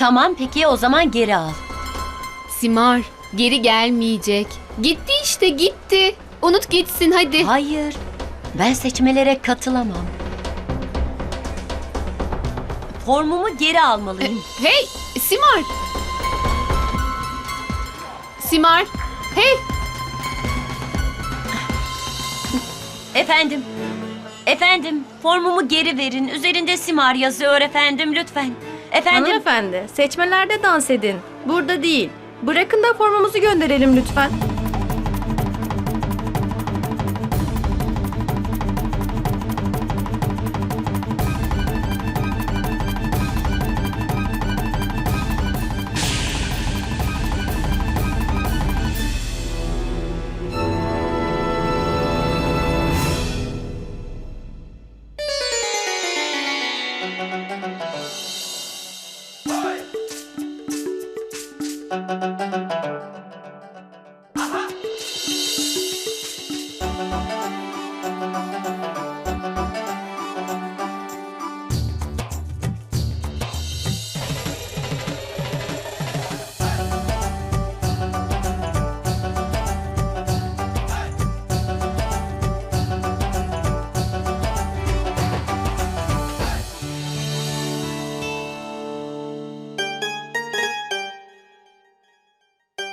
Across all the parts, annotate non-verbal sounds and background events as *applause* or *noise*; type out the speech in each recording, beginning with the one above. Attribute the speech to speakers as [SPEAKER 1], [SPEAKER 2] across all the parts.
[SPEAKER 1] Tamam peki o zaman geri al.
[SPEAKER 2] Simar geri gelmeyecek. Gitti işte gitti. Unut gitsin hadi.
[SPEAKER 1] Hayır. Ben seçmelere katılamam. Formumu geri almalıyım.
[SPEAKER 2] Hey Simar. Simar. Hey
[SPEAKER 1] Efendim. Efendim, formumu geri verin. Üzerinde Simar yazıyor efendim lütfen. Efendim.
[SPEAKER 3] Hanımefendi, seçmelerde dans edin. Burada değil. Bırakın da formumuzu gönderelim lütfen.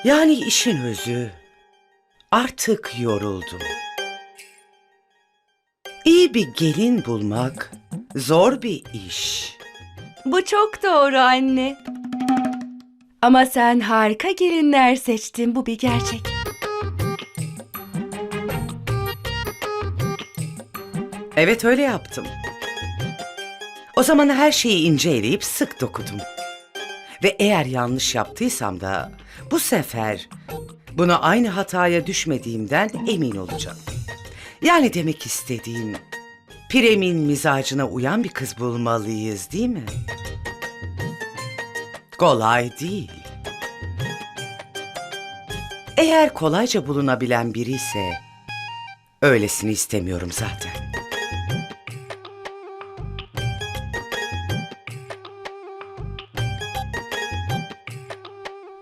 [SPEAKER 4] Yani işin özü. Artık yoruldum. İyi bir gelin bulmak zor bir iş.
[SPEAKER 5] Bu çok doğru anne. Ama sen harika gelinler seçtin bu bir gerçek.
[SPEAKER 4] Evet öyle yaptım. O zaman her şeyi ince eleyip sık dokudum. Ve eğer yanlış yaptıysam da bu sefer buna aynı hataya düşmediğimden emin olacağım. Yani demek istediğim Pirem'in mizacına uyan bir kız bulmalıyız değil mi? Kolay değil. Eğer kolayca bulunabilen biri ise öylesini istemiyorum zaten.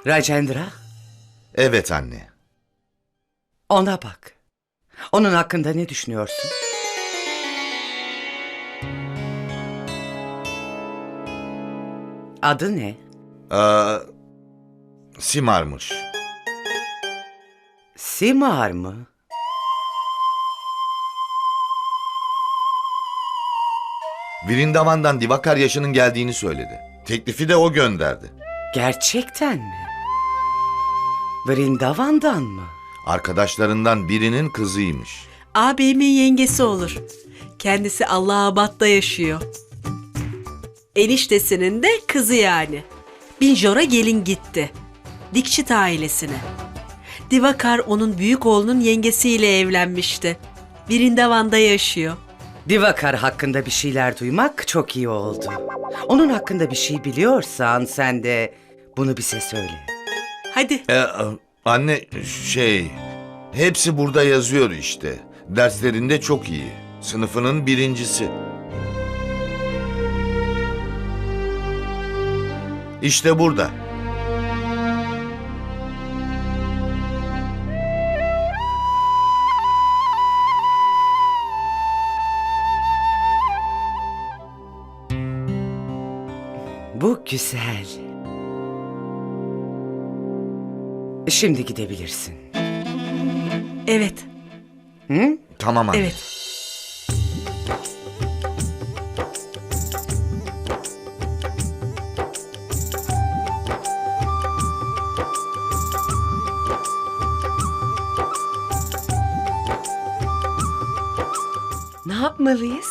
[SPEAKER 4] Rajendra,
[SPEAKER 6] Evet anne.
[SPEAKER 4] ona bak. Onun hakkında ne düşünüyorsun? Adı ne?
[SPEAKER 6] Aa, Simar'mış.
[SPEAKER 4] Simar mı?
[SPEAKER 6] Vrindavan'dan Divakar yaşının geldiğini söyledi. Teklifi de o gönderdi.
[SPEAKER 4] Gerçekten mi? Vrindavan'dan mı?
[SPEAKER 6] Arkadaşlarından birinin kızıymış.
[SPEAKER 7] Ağabeyimin yengesi olur. Kendisi Allahabad'da yaşıyor. Eniştesinin de kızı yani. Binjor'a gelin gitti. Dikçit ailesine. Divakar onun büyük oğlunun yengesiyle evlenmişti. Vrindavan'da yaşıyor.
[SPEAKER 4] Divakar hakkında bir şeyler duymak çok iyi oldu. Onun hakkında bir şey biliyorsan sen de bunu bize söyle.
[SPEAKER 7] Hadi
[SPEAKER 6] Ee, anne şey... Hepsi burada yazıyor işte. Derslerinde çok iyi. Sınıfının birincisi. İşte burada.
[SPEAKER 4] Bu güzel. Şimdi gidebilirsin.
[SPEAKER 7] evet,
[SPEAKER 4] Hı?
[SPEAKER 6] Tamam anne.
[SPEAKER 7] evet.
[SPEAKER 5] Ne yapmalıyız?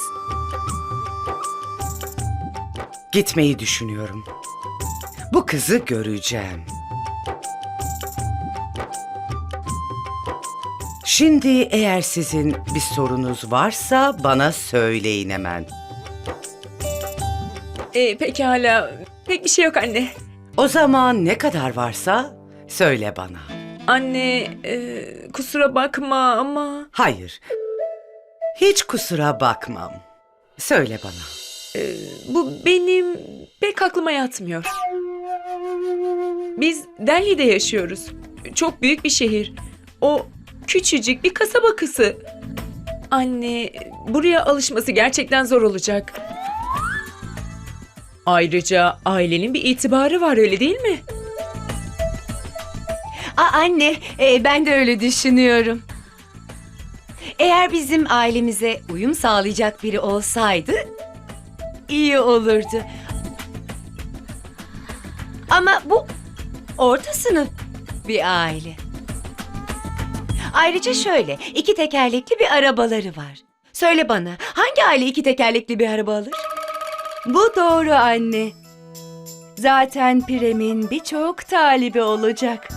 [SPEAKER 4] Gitmeyi düşünüyorum. Bu kızı göreceğim. Şimdi eğer sizin bir sorunuz varsa bana söyleyin hemen.
[SPEAKER 8] Ee, pekala. Pek bir şey yok anne.
[SPEAKER 4] O zaman ne kadar varsa söyle bana.
[SPEAKER 8] Anne, e, kusura bakma ama
[SPEAKER 4] Hayır. Hiç kusura bakmam. Söyle bana.
[SPEAKER 8] bu benim pek aklıma yatmıyor. Biz Delhi'de yaşıyoruz. Çok büyük bir şehir. O küçücük bir kasaba kızı. Anne, buraya alışması gerçekten zor olacak. Ayrıca ailenin bir itibarı var öyle değil mi?
[SPEAKER 5] Aa, anne, e, ben de öyle düşünüyorum. Eğer bizim ailemize uyum sağlayacak biri olsaydı iyi olurdu. Ama bu orta sınıf bir aile. Ayrıca şöyle, iki tekerlekli bir arabaları var. Söyle bana, hangi aile iki tekerlekli bir araba alır? Bu doğru anne. Zaten Pirem'in birçok talibi olacak.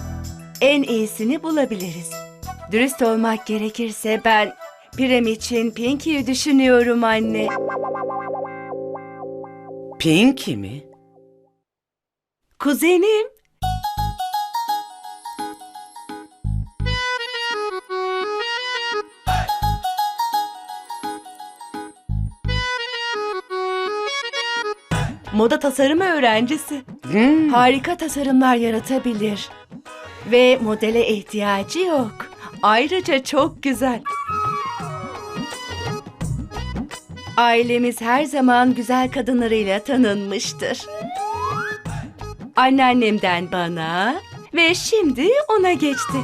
[SPEAKER 5] En iyisini bulabiliriz. Dürüst olmak gerekirse ben Pirem için Pinky'yi düşünüyorum anne.
[SPEAKER 4] Pinky mi?
[SPEAKER 5] Kuzenim. Moda tasarım öğrencisi.
[SPEAKER 4] Hmm.
[SPEAKER 5] Harika tasarımlar yaratabilir. Ve modele ihtiyacı yok. Ayrıca çok güzel. Ailemiz her zaman güzel kadınlarıyla tanınmıştır. Anneannemden bana ve şimdi ona geçti.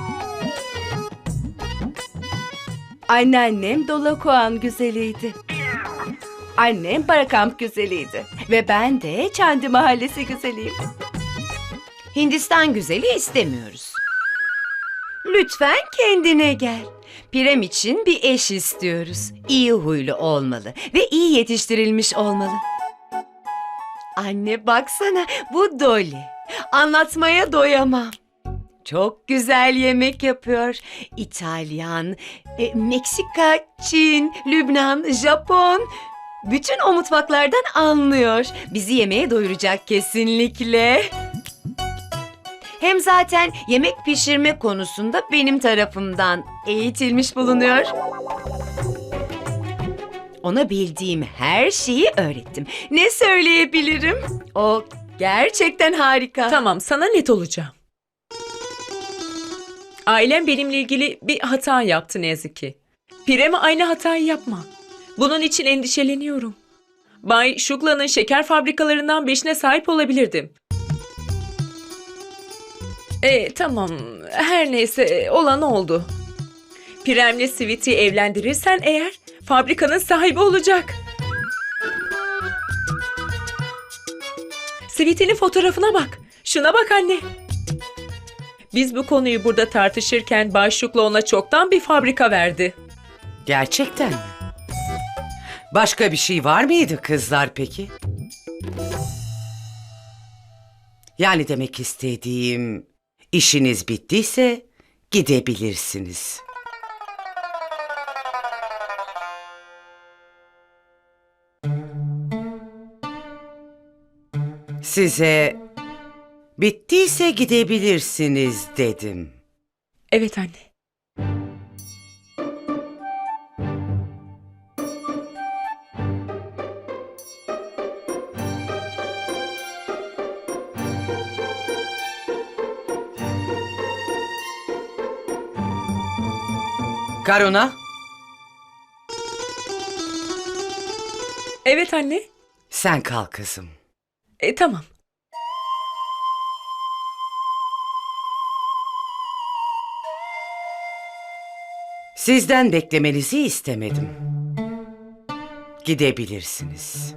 [SPEAKER 5] Anneannem Dolakoan güzeliydi. Annem Barakamp güzeliydi. Ve ben de Çandi Mahallesi güzeliyim. Hindistan güzeli istemiyoruz. Lütfen kendine gel. Pirem için bir eş istiyoruz. İyi huylu olmalı ve iyi yetiştirilmiş olmalı. Anne baksana bu Dolly. Anlatmaya doyamam. Çok güzel yemek yapıyor. İtalyan, e, Meksika, Çin, Lübnan, Japon. Bütün o mutfaklardan anlıyor. Bizi yemeğe doyuracak kesinlikle. Hem zaten yemek pişirme konusunda benim tarafımdan eğitilmiş bulunuyor. Ona bildiğim her şeyi öğrettim. Ne söyleyebilirim? O gerçekten harika.
[SPEAKER 8] Tamam, sana net olacağım. Ailem benimle ilgili bir hata yaptı ne yazık ki. Pirem'e aynı hatayı yapma. Bunun için endişeleniyorum. Bay Şukla'nın şeker fabrikalarından beşine sahip olabilirdim. E tamam, her neyse olan oldu. Pirem'le Sweet'i evlendirirsen eğer fabrikanın sahibi olacak. Sweet'inin fotoğrafına bak. Şuna bak anne. Biz bu konuyu burada tartışırken Bay Şukla ona çoktan bir fabrika verdi.
[SPEAKER 4] Gerçekten mi? Başka bir şey var mıydı kızlar peki? Yani demek istediğim işiniz bittiyse gidebilirsiniz. Size bittiyse gidebilirsiniz dedim.
[SPEAKER 8] Evet anne.
[SPEAKER 4] Karuna,
[SPEAKER 8] Evet anne.
[SPEAKER 4] sen kal kızım.
[SPEAKER 8] E tamam.
[SPEAKER 4] Sizden beklemenizi istemedim. Gidebilirsiniz.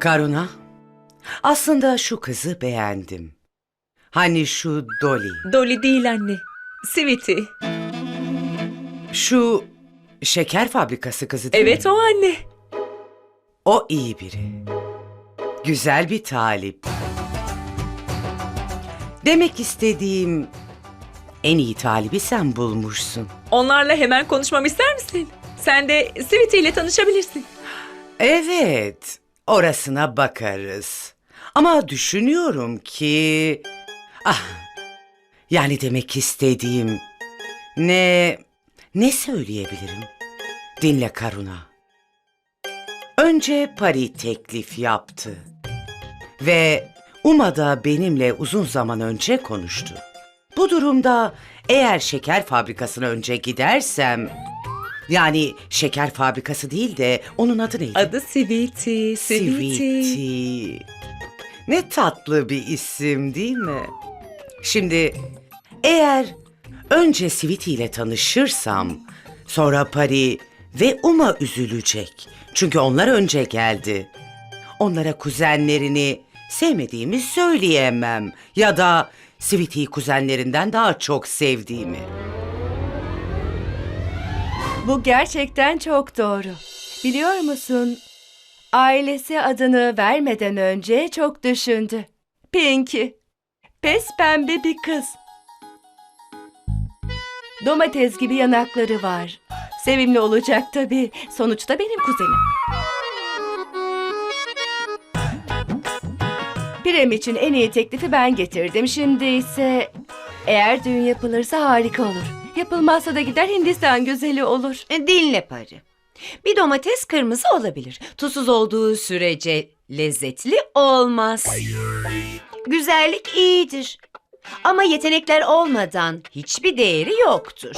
[SPEAKER 4] Karuna, aslında şu kızı beğendim. Hani şu Dolly,
[SPEAKER 8] Dolly değil anne. Sweetie.
[SPEAKER 4] şu şeker fabrikası kızı değil mi?
[SPEAKER 8] Evet o anne.
[SPEAKER 4] O iyi biri. Güzel bir talip. Demek istediğim en iyi talibi sen bulmuşsun.
[SPEAKER 8] Onlarla hemen konuşmamı ister misin? Sen de Sweetie ile tanışabilirsin.
[SPEAKER 4] Evet, orasına bakarız. Ama düşünüyorum ki... Ah, yani demek istediğim... Ne... Ne söyleyebilirim? Dinle Karuna. Önce Pari teklif yaptı. Ve Uma da benimle uzun zaman önce konuştu. Bu durumda eğer şeker fabrikasına önce gidersem... Yani şeker fabrikası değil de onun adı neydi?
[SPEAKER 8] Adı Sweetie, Sweetie.
[SPEAKER 4] Sweetie. Ne tatlı bir isim değil mi? Şimdi eğer önce Sweetie ile tanışırsam sonra Pari ve Uma üzülecek. Çünkü onlar önce geldi. Onlara kuzenlerini sevmediğimi söyleyemem ya da Sweetie'yi kuzenlerinden daha çok sevdiğimi.
[SPEAKER 5] Bu gerçekten çok doğru. Biliyor musun? Ailesi adını vermeden önce çok düşündü. Pinky. Pes pembe bir kız. Domates gibi yanakları var. Sevimli olacak tabii. Sonuçta benim kuzenim. Pirem için en iyi teklifi ben getirdim. Şimdi ise eğer düğün yapılırsa harika olur. Yapılmazsa da gider Hindistan güzeli olur.
[SPEAKER 9] E, Dinle Pari. Bir domates kırmızı olabilir. Tuzsuz olduğu sürece lezzetli olmaz. Güzellik iyidir. Ama yetenekler olmadan hiçbir değeri yoktur.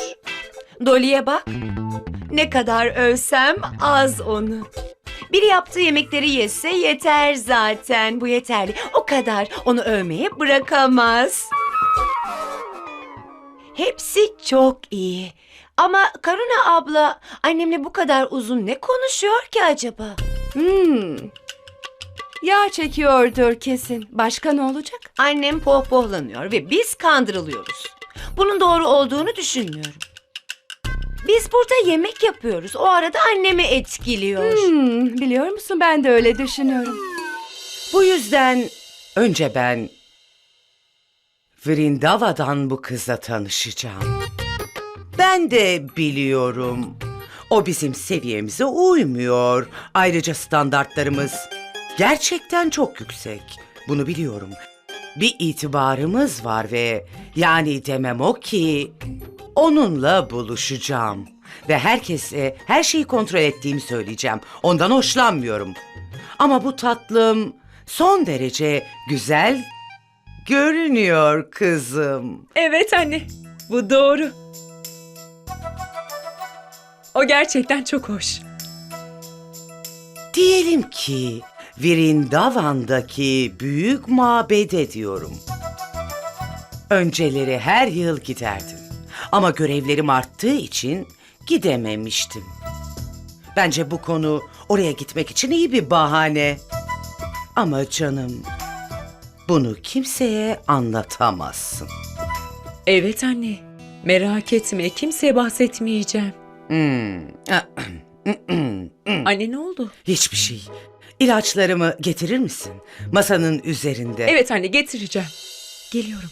[SPEAKER 9] Dolly'e bak. Ne kadar övsem az onu. Biri yaptığı yemekleri yese yeter zaten. Bu yeterli. O kadar. Onu övmeye bırakamaz. Hepsi çok iyi. Ama Karuna abla annemle bu kadar uzun ne konuşuyor ki acaba?
[SPEAKER 5] Hmm. Yağ çekiyordur kesin. Başka ne olacak?
[SPEAKER 9] Annem pohpohlanıyor ve biz kandırılıyoruz. Bunun doğru olduğunu düşünmüyorum. Biz burada yemek yapıyoruz. O arada annemi etkiliyor.
[SPEAKER 5] Hmm, biliyor musun ben de öyle düşünüyorum.
[SPEAKER 4] Bu yüzden önce ben Vrindava'dan bu kızla tanışacağım. Ben de biliyorum. O bizim seviyemize uymuyor. Ayrıca standartlarımız gerçekten çok yüksek. Bunu biliyorum. Bir itibarımız var ve yani demem o ki onunla buluşacağım. Ve herkese her şeyi kontrol ettiğimi söyleyeceğim. Ondan hoşlanmıyorum. Ama bu tatlım son derece güzel görünüyor kızım.
[SPEAKER 8] Evet anne, bu doğru. O gerçekten çok hoş.
[SPEAKER 4] Diyelim ki Vrindavan'daki büyük mabede diyorum. Önceleri her yıl giderdim. Ama görevlerim arttığı için gidememiştim. Bence bu konu oraya gitmek için iyi bir bahane. Ama canım, bunu kimseye anlatamazsın.
[SPEAKER 8] Evet anne, merak etme kimseye bahsetmeyeceğim.
[SPEAKER 4] Hmm. *clears throat*
[SPEAKER 8] Anne ne oldu?
[SPEAKER 4] Hiçbir şey. İlaçlarımı getirir misin? Masanın üzerinde.
[SPEAKER 8] Evet anne getireceğim. Geliyorum.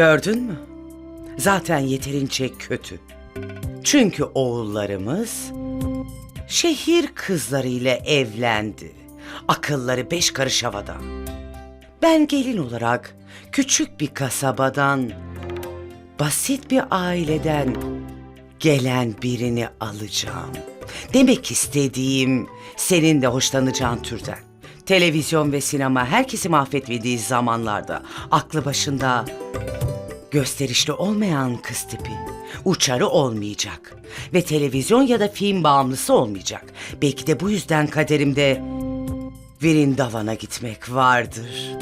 [SPEAKER 4] Gördün mü? Zaten yeterince kötü. Çünkü oğullarımız şehir kızlarıyla evlendi. Akılları beş karış havada. Ben gelin olarak küçük bir kasabadan, basit bir aileden gelen birini alacağım. Demek istediğim senin de hoşlanacağın türden. Televizyon ve sinema herkesi mahvetmediği zamanlarda aklı başında gösterişli olmayan kız tipi. Uçarı olmayacak ve televizyon ya da film bağımlısı olmayacak. Belki de bu yüzden kaderimde Vrindavan'a gitmek vardır.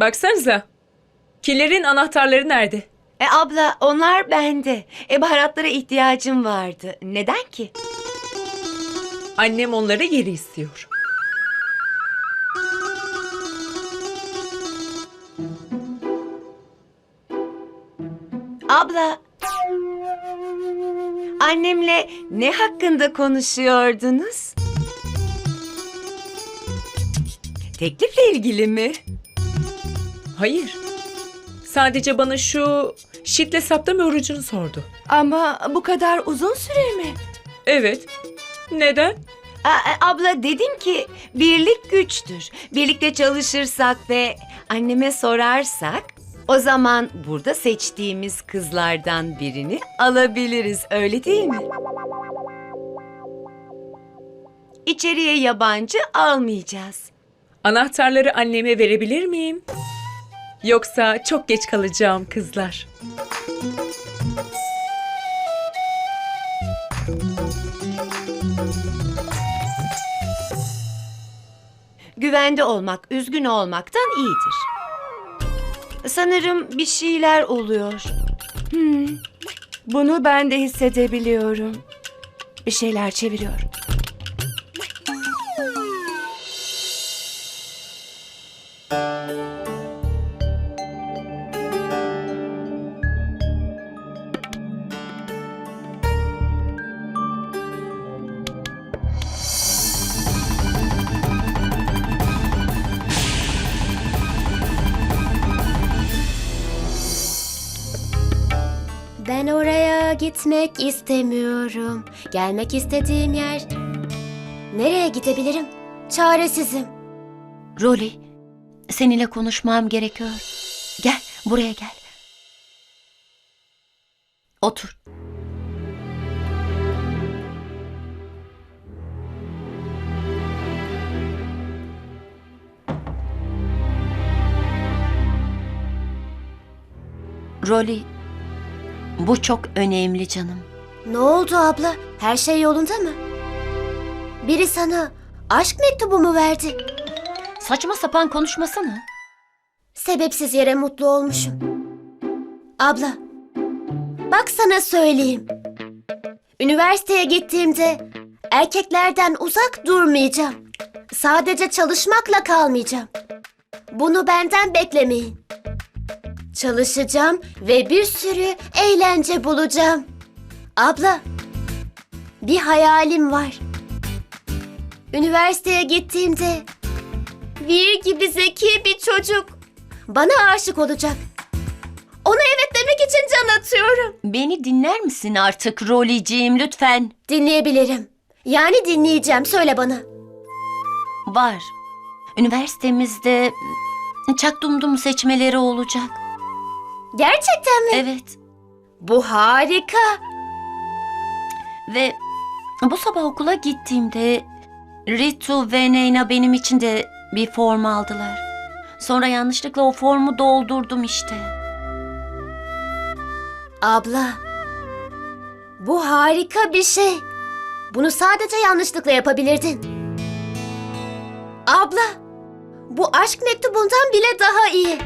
[SPEAKER 8] Baksanıza. Kilerin anahtarları nerede?
[SPEAKER 9] E abla onlar bende. E baharatlara ihtiyacım vardı. Neden ki?
[SPEAKER 8] Annem onları geri istiyor.
[SPEAKER 9] Abla. Annemle ne hakkında konuşuyordunuz?
[SPEAKER 5] Teklifle ilgili mi?
[SPEAKER 8] Hayır. Sadece bana şu şitle saptama orucunu sordu.
[SPEAKER 5] Ama bu kadar uzun süre mi?
[SPEAKER 8] Evet. Neden?
[SPEAKER 5] A- abla dedim ki birlik güçtür. Birlikte çalışırsak ve anneme sorarsak o zaman burada seçtiğimiz kızlardan birini alabiliriz öyle değil mi? İçeriye yabancı almayacağız.
[SPEAKER 8] Anahtarları anneme verebilir miyim? Yoksa çok geç kalacağım kızlar.
[SPEAKER 5] Güvende olmak üzgün olmaktan iyidir. Sanırım bir şeyler oluyor. Hmm, bunu ben de hissedebiliyorum. Bir şeyler çeviriyor.
[SPEAKER 10] Gitmek istemiyorum. Gelmek istediğim yer... Nereye gidebilirim? Çaresizim.
[SPEAKER 1] Rolly, seninle konuşmam gerekiyor. Gel, buraya gel. Otur. Rolly, bu çok önemli canım.
[SPEAKER 10] Ne oldu abla? Her şey yolunda mı? Biri sana aşk mektubu mu verdi?
[SPEAKER 1] Saçma sapan konuşmasana.
[SPEAKER 10] Sebepsiz yere mutlu olmuşum. Abla, bak sana söyleyeyim. Üniversiteye gittiğimde erkeklerden uzak durmayacağım. Sadece çalışmakla kalmayacağım. Bunu benden beklemeyin. Çalışacağım ve bir sürü eğlence bulacağım. Abla, bir hayalim var. Üniversiteye gittiğimde Vir gibi zeki bir çocuk bana aşık olacak. Ona evet demek için can atıyorum.
[SPEAKER 1] Beni dinler misin artık Rolly'ciğim lütfen?
[SPEAKER 10] Dinleyebilirim. Yani dinleyeceğim. Söyle bana.
[SPEAKER 1] Var. Üniversitemizde çak dumdum seçmeleri olacak.
[SPEAKER 10] Gerçekten mi?
[SPEAKER 1] Evet.
[SPEAKER 10] Bu harika.
[SPEAKER 1] Ve bu sabah okula gittiğimde Ritu ve Neyna benim için de bir form aldılar. Sonra yanlışlıkla o formu doldurdum işte.
[SPEAKER 10] Abla. Bu harika bir şey. Bunu sadece yanlışlıkla yapabilirdin. Abla. Bu aşk mektubundan bile daha iyi.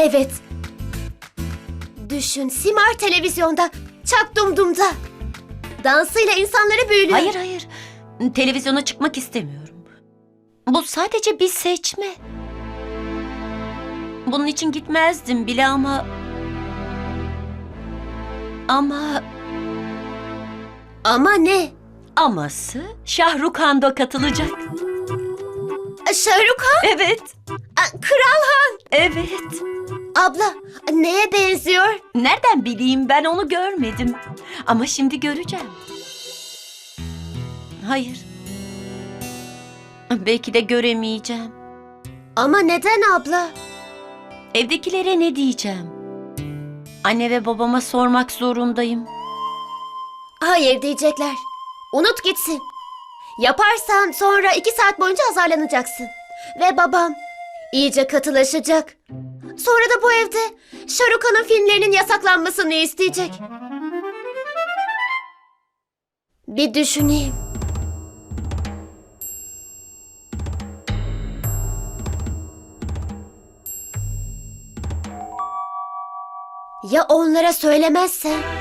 [SPEAKER 10] Evet. Düşün Simar televizyonda, Çak Dumdum'da. Dansıyla insanları büyülüyor.
[SPEAKER 1] Hayır hayır. Televizyona çıkmak istemiyorum. Bu sadece bir seçme. Bunun için gitmezdim bile ama... Ama...
[SPEAKER 10] Ama ne?
[SPEAKER 1] Aması Şahrukhan da katılacak.
[SPEAKER 10] Şahrukh Han?
[SPEAKER 1] Evet.
[SPEAKER 10] Kral Han.
[SPEAKER 1] Evet.
[SPEAKER 10] Abla neye benziyor?
[SPEAKER 1] Nereden bileyim ben onu görmedim. Ama şimdi göreceğim. Hayır. Belki de göremeyeceğim.
[SPEAKER 10] Ama neden abla?
[SPEAKER 1] Evdekilere ne diyeceğim? Anne ve babama sormak zorundayım.
[SPEAKER 10] Hayır diyecekler. Unut gitsin. Yaparsan sonra iki saat boyunca azarlanacaksın. Ve babam iyice katılaşacak. Sonra da bu evde Şarukhan'ın filmlerinin yasaklanmasını isteyecek. Bir düşüneyim. Ya onlara söylemezsen?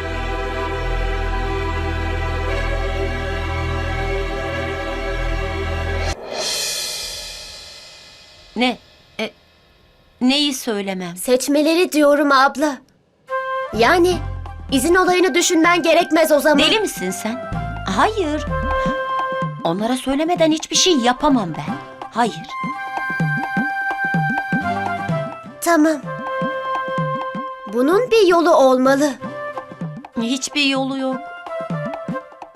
[SPEAKER 1] Ne? E, neyi söylemem?
[SPEAKER 10] Seçmeleri diyorum abla. Yani izin olayını düşünmen gerekmez o zaman.
[SPEAKER 1] Deli misin sen? Hayır. Onlara söylemeden hiçbir şey yapamam ben. Hayır.
[SPEAKER 10] Tamam. Bunun bir yolu olmalı.
[SPEAKER 1] Hiçbir yolu yok.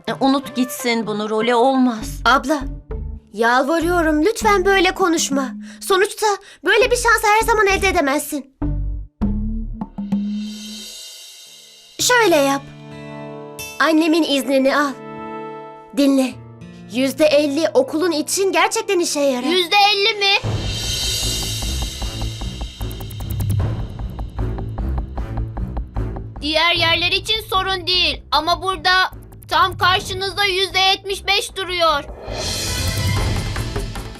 [SPEAKER 1] E, Unut gitsin bunu role olmaz.
[SPEAKER 10] Abla, yalvarıyorum lütfen böyle konuşma. Sonuçta böyle bir şansı her zaman elde edemezsin. Şöyle yap. Annemin iznini al. Dinle. Yüzde elli okulun için gerçekten işe yarar.
[SPEAKER 11] Yüzde elli mi? Diğer yerler için sorun değil ama burada tam karşınızda yüzde yetmiş beş duruyor.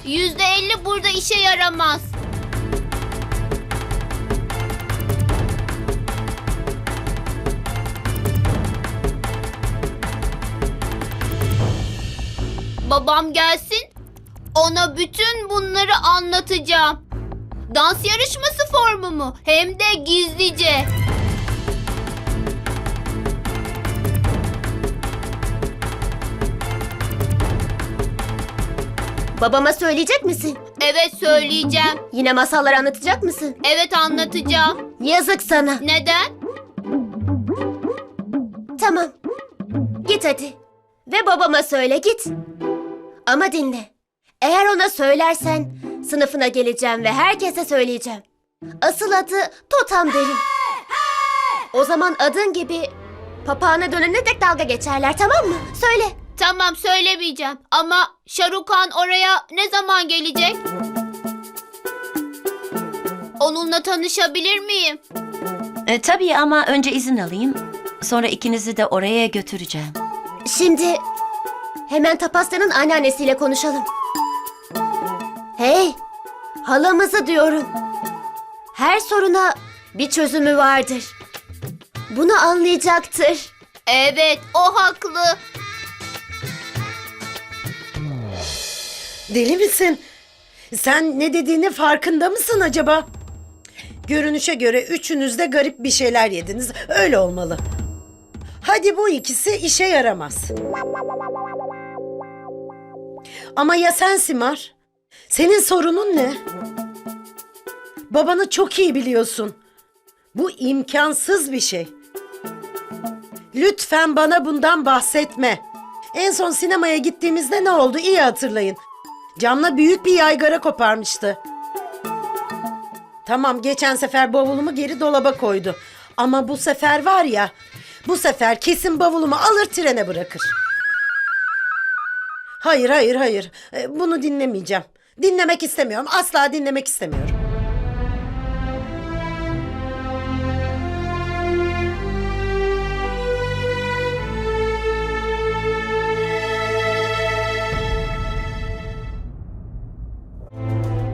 [SPEAKER 11] Yüzde elli burada işe yaramaz. Babam gelsin, ona bütün bunları anlatacağım. Dans yarışması formu mu? Hem de gizlice.
[SPEAKER 10] Babama söyleyecek misin?
[SPEAKER 11] Evet söyleyeceğim.
[SPEAKER 10] Yine masallar anlatacak mısın?
[SPEAKER 11] Evet anlatacağım.
[SPEAKER 10] Yazık sana.
[SPEAKER 11] Neden?
[SPEAKER 10] Tamam. Git hadi. Ve babama söyle git. Ama dinle. Eğer ona söylersen sınıfına geleceğim ve herkese söyleyeceğim. Asıl adı Totam derim. O zaman adın gibi papağana dönene dek dalga geçerler tamam mı? Söyle.
[SPEAKER 11] Tamam söylemeyeceğim. Ama Şarukan oraya ne zaman gelecek? Onunla tanışabilir miyim?
[SPEAKER 1] E, tabii ama önce izin alayım. Sonra ikinizi de oraya götüreceğim.
[SPEAKER 10] Şimdi hemen Tapasya'nın anneannesiyle konuşalım. Hey, halamızı diyorum. Her soruna bir çözümü vardır. Bunu anlayacaktır.
[SPEAKER 11] Evet o haklı.
[SPEAKER 12] Deli misin? Sen ne dediğini farkında mısın acaba? Görünüşe göre üçünüz de garip bir şeyler yediniz. Öyle olmalı. Hadi bu ikisi işe yaramaz. Ama ya sen Simar? Senin sorunun ne? Babanı çok iyi biliyorsun. Bu imkansız bir şey. Lütfen bana bundan bahsetme. En son sinemaya gittiğimizde ne oldu iyi hatırlayın. Camla büyük bir yaygara koparmıştı. Tamam geçen sefer bavulumu geri dolaba koydu. Ama bu sefer var ya, bu sefer kesin bavulumu alır trene bırakır. Hayır hayır hayır E, bunu dinlemeyeceğim. Dinlemek istemiyorum asla dinlemek istemiyorum.